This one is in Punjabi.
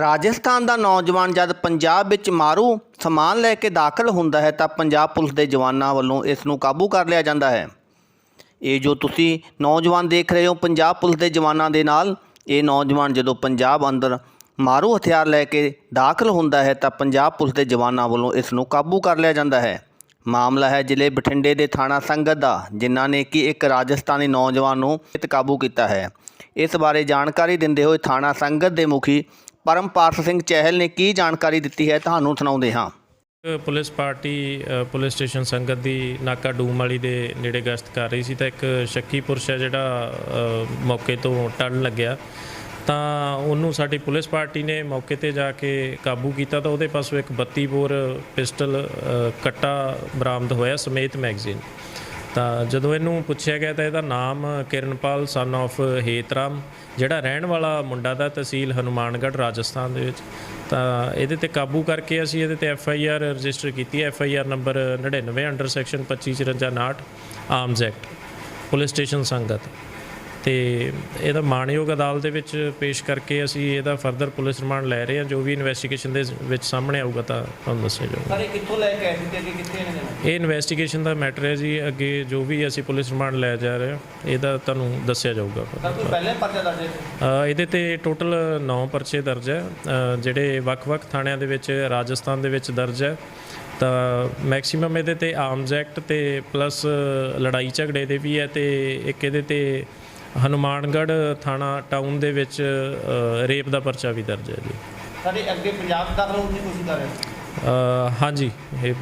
ਰਾਜਸਥਾਨ ਦਾ ਨੌਜਵਾਨ ਜਦ ਪੰਜਾਬ ਵਿੱਚ ਮਾਰੂ ਸਮਾਨ ਲੈ ਕੇ ਦਾਖਲ ਹੁੰਦਾ ਹੈ ਤਾਂ ਪੰਜਾਬ ਪੁਲਿਸ ਦੇ ਜਵਾਨਾਂ ਵੱਲੋਂ ਇਸ ਨੂੰ ਕਾਬੂ ਕਰ ਲਿਆ ਜਾਂਦਾ ਹੈ। ਇਹ ਜੋ ਤੁਸੀਂ ਨੌਜਵਾਨ ਦੇਖ ਰਹੇ ਹੋ, ਪੰਜਾਬ ਪੁਲਿਸ ਦੇ ਜਵਾਨਾਂ ਦੇ ਨਾਲ, ਇਹ ਨੌਜਵਾਨ ਜਦੋਂ ਪੰਜਾਬ ਅੰਦਰ ਮਾਰੂ ਹਥਿਆਰ ਲੈ ਕੇ ਦਾਖਲ ਹੁੰਦਾ ਹੈ ਤਾਂ ਪੰਜਾਬ ਪੁਲਿਸ ਦੇ ਜਵਾਨਾਂ ਵੱਲੋਂ ਇਸ ਨੂੰ ਕਾਬੂ ਕਰ ਲਿਆ ਜਾਂਦਾ ਹੈ। ਮਾਮਲਾ ਹੈ ਜ਼ਿਲ੍ਹੇ ਬਠਿੰਡੇ ਦੇ ਥਾਣਾ ਸੰਗਤ ਦਾ, ਜਿਨ੍ਹਾਂ ਨੇ ਕਿ ਇੱਕ ਰਾਜਸਥਾਨੀ ਨੌਜਵਾਨ ਨੂੰ ਇਤ ਕਾਬੂ ਕੀਤਾ ਹੈ। ਇਸ ਬਾਰੇ ਜਾਣਕਾਰੀ ਦਿੰਦੇ ਹੋਏ ਥਾਣਾ ਸੰਗਤ ਦੇ ਮੁਖੀ ਪਰਮਪਾਰਸ ਸਿੰਘ ਚਹਿਲ ਨੇ ਕੀ ਜਾਣਕਾਰੀ ਦਿੱਤੀ ਹੈ ਤੁਹਾਨੂੰ ਸੁਣਾਉਂਦੇ ਹਾਂ। ਪੁਲਿਸ ਪਾਰਟੀ ਪੁਲਿਸ ਸਟੇਸ਼ਨ ਸੰਗਤ ਦੀ ਨਾਕਾ ਡੂਮ ਵਾਲੀ ਦੇ ਨੇੜੇ ਗਸ਼ਤ ਕਰ ਰਹੀ ਸੀ ਤਾਂ ਇੱਕ ਸ਼ੱਕੀ ਪੁਰਸ਼ ਹੈ ਜਿਹੜਾ ਮੌਕੇ ਤੋਂ ਟਲਣ ਲੱਗਿਆ। ਤਾਂ ਉਹਨੂੰ ਸਾਡੀ ਪੁਲਿਸ ਪਾਰਟੀ ਨੇ ਮੌਕੇ ਤੇ ਜਾ ਕੇ ਕਾਬੂ ਕੀਤਾ ਤਾਂ ਉਹਦੇ ਪਾਸੋਂ ਇੱਕ 32 ਬੋਰ ਪਿਸਟਲ ਕੱਟਾ ਬਰਾਮਦ ਹੋਇਆ ਸਮੇਤ ਮੈਗਜ਼ੀਨ। ਤਾਂ ਜਦੋਂ ਇਹਨੂੰ ਪੁੱਛਿਆ ਗਿਆ ਤਾਂ ਇਹਦਾ ਨਾਮ ਕਿਰਨਪਾਲ ਸਨ of ਹੇਤਰਾਮ, ਜਿਹੜਾ ਰਹਿਣ ਵਾਲਾ ਮੁੰਡਾ ਦਾ ਤਹਿਸੀਲ ਹਨੂਮਾਨਗੜ੍ਹ, ਰਾਜਸਥਾਨ ਦੇ ਵਿੱਚ। ਤਾਂ ਇਹਦੇ ਤੇ ਕਾਬੂ ਕਰਕੇ ਅਸੀਂ ਇਹਦੇ ਤੇ ਐਫ ਆਈ ਆਰ ਰਜਿਸਟਰ ਕੀਤੀ ਹੈ। F I R number 99 under section 2554 arms act, police station Sangat. ਤੇ ਇਹਦਾ ਮਾਣਯੋਗ ਅਦਾਲਤ ਦੇ ਵਿੱਚ ਪੇਸ਼ ਕਰਕੇ ਅਸੀਂ ਇਹਦਾ ਫਰਦਰ ਪੁਲਿਸ ਰਿਮਾਂਡ ਲੈ ਰਹੇ ਹਾਂ। ਜੋ ਵੀ ਇਨਵੈਸਟੀਗੇਸ਼ਨ ਦੇ ਵਿੱਚ ਸਾਹਮਣੇ ਆਊਗਾ ਤਾਂ ਤੁਹਾਨੂੰ ਦੱਸਿਆ ਜਾਊਗਾ। ਸਰ ਇਹ ਕਿੱਥੋਂ ਲੈ ਕੇ ਆਏ ਸੀ ਤੇ ਅੱਗੇ ਕਿੱਥੇ ਨੇ ਇਹ ਇਨਵੈਸਟੀਗੇਸ਼ਨ ਦਾ ਮੈਟਰ ਹੈ ਜੀ। ਅੱਗੇ ਜੋ ਵੀ ਅਸੀਂ ਪੁਲਿਸ ਰਿਮਾਂਡ ਲੈ ਜਾ ਰਹੇ ਹਾਂ ਇਹਦਾ ਤੁਹਾਨੂੰ ਦੱਸਿਆ ਜਾਊਗਾ। ਸਰ ਕੋਈ ਪਹਿਲੇ ਪਰਚਾ ਦਰਜ ਹੈ? ਇਹਦੇ ਤੇ ਟੋਟਲ 9 ਪਰਚੇ ਦਰਜ ਹੈ। ਜਿਹੜੇ ਵੱਖ-ਵੱਖ ਥਾਣਿਆਂ ਦੇ ਵਿੱਚ ਰਾਜਸਥਾਨ ਦੇ ਵਿੱਚ ਦਰਜ ਹੈ। ਤਾਂ ਮੈਕਸਿਮਮ ਇਹਦੇ ਤੇ ਆਰਮਸ ਐਕਟ ਤੇ ਪਲੱਸ ਲੜਾਈ ਝਗੜੇ ਦੇ ਵੀ ਹੈ ਤੇ ਇੱਕ ਇਹਦੇ ਤੇ ਹਨੂਮਾਨਗੜ੍ਹ ਥਾਣਾ ਟਾਊਨ ਦੇ ਵਿੱਚ ਰੇਪ ਦਾ ਪਰਚਾ ਵੀ ਦਰਜ ਹੈ ਜੀ। ਸਾਡੇ ਅੱਗੇ ਪੰਜਾਬ ਦੀ ਕੋਸ਼ਿਸ਼ ਕਰ ਰਹੇ ਅ, ਹਾਂਜੀ ਇਹ